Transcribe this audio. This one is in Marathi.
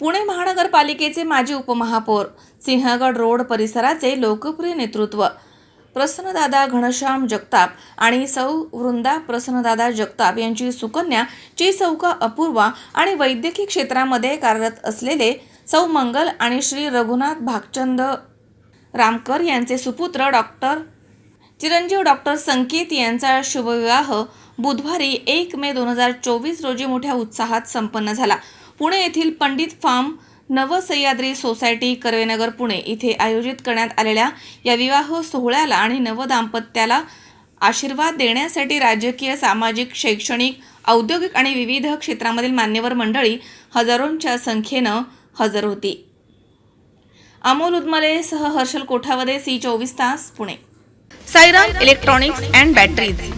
पुणे महानगरपालिकेचे माजी उपमहापौर सिंहगड रोड परिसराचे लोकप्रिय नेतृत्व प्रसन्नदादा घनश्याम जगताप आणि सौ वृंदा प्रसन्नदादा जगताप यांची सुकन्या ची चौका अपूर्वा आणि वैद्यकीय क्षेत्रामध्ये कार्यरत असलेले सौ मंगल आणि श्री रघुनाथ भागचंद रामकर यांचे सुपुत्र डॉक्टर चिरंजीव डॉक्टर संकेत यांचा शुभविवाह बुधवारी एक मे दोन हजार चोवीस रोजी मोठ्या उत्साहात संपन्न झाला. पुणे येथील पंडित फार्म नवसह्याद्री सोसायटी कर्वेनगर पुणे इथे आयोजित करण्यात आलेल्या या विवाह सोहळ्याला आणि नवदाम्पत्याला आशीर्वाद देण्यासाठी राजकीय सामाजिक शैक्षणिक औद्योगिक आणि विविध क्षेत्रामधील मान्यवर मंडळी हजारोंच्या संख्येनं हजर होती. अमोल उदमले सह हर्षल कोठावदे सी चोवीस तास Pune. Sairam electronics and batteries.